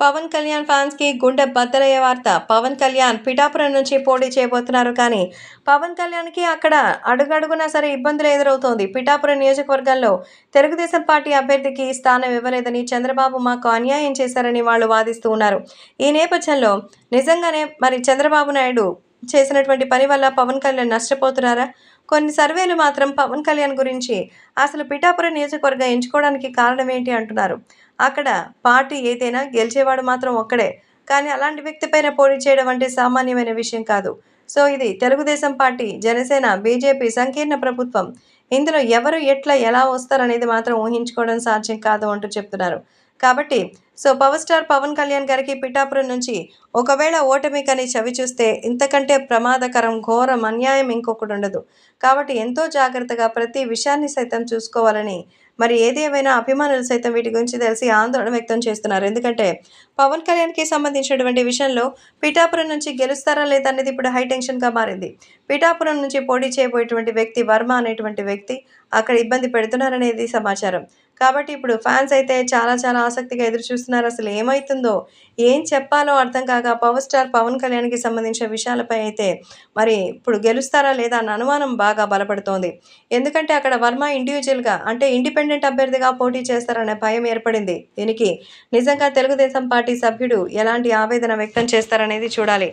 పవన్ కళ్యాణ్ ఫ్యాన్స్కి గుండె బద్దలయ్యే వార్త. పవన్ కళ్యాణ్ పిఠాపురం నుంచి పోటీ చేయబోతున్నారు కానీ పవన్ కళ్యాణ్కి అక్కడ అడుగడుగునా సరే ఇబ్బందులు ఎదురవుతోంది. పిఠాపురం నియోజకవర్గంలో తెలుగుదేశం పార్టీ అభ్యర్థికి స్థానం ఇవ్వలేదని చంద్రబాబు మాకు అన్యాయం చేశారని వాళ్ళు వాదిస్తూ ఉన్నారు. ఈ నేపథ్యంలో నిజంగానే మరి చంద్రబాబు నాయుడు చేసినటువంటి పని వల్ల పవన్ కళ్యాణ్ నష్టపోతున్నారా? కొన్ని సర్వేలు మాత్రం పవన్ కళ్యాణ్ గురించి అసలు పిఠాపురం నియోజకవర్గం ఎంచుకోవడానికి కారణం ఏంటి అంటున్నారు. అక్కడ పార్టీ ఏదైనా గెలిచేవాడు మాత్రం ఒక్కడే కానీ అలాంటి వ్యక్తి పైన పోటీ చేయడం అంటే సామాన్యమైన విషయం కాదు. సో ఇది తెలుగుదేశం పార్టీ జనసేన బీజేపీ సంకీర్ణ ప్రభుత్వం. ఇందులో ఎవరు ఎట్లా ఎలా వస్తారనేది మాత్రం ఊహించుకోవడం సాధ్యం కాదు అంటూ చెప్తున్నారు. కాబట్టి so power star Pawan Kalyan గారికి పిఠాపురం నుంచి ఒకవేళ ఓటమి కానీ చవి చూస్తే ఇంతకంటే ప్రమాదకరం ఘోరం అన్యాయం ఇంకొకటి ఉండదు. కాబట్టి ఎంతో జాగ్రత్తగా ప్రతి విషయాన్ని సైతం చూసుకోవాలని మరి ఏదేమైనా అభిమానులు సైతం వీటి గురించి తెలిసి ఆందోళన వ్యక్తం చేస్తున్నారు. ఎందుకంటే పవన్ కళ్యాణ్కి సంబంధించినటువంటి విషయంలో పిఠాపురం నుంచి గెలుస్తారా లేదా అనేది ఇప్పుడు హైటెన్షన్గా మారింది. పిఠాపురం నుంచి పోటీ చేయబోయేటువంటి వ్యక్తి వర్మ అనేటువంటి వ్యక్తి అక్కడ ఇబ్బంది పెడుతున్నారనేది సమాచారం. కాబట్టి ఇప్పుడు ఫ్యాన్స్ అయితే చాలా చాలా ఆసక్తిగా ఎదురు చూస్తున్నారు. అసలు ఏమవుతుందో ఏం చెప్పాలో అర్థం కాక పవర్ స్టార్ పవన్ కళ్యాణ్కి సంబంధించిన విషయాలపై అయితే మరి ఇప్పుడు గెలుస్తారా లేదా అన్న అనుమానం బాగా బలపడుతోంది. ఎందుకంటే అక్కడ వర్మ ఇండివిజువల్గా అంటే ఇండిపెండెంట్ అభ్యర్థిగా పోటీ చేస్తారనే భయం ఏర్పడింది. దీనికి నిజంగా తెలుగుదేశం పార్టీ సభ్యుడు ఎలాంటి ఆవేదన వ్యక్తం చేస్తారనేది చూడాలి.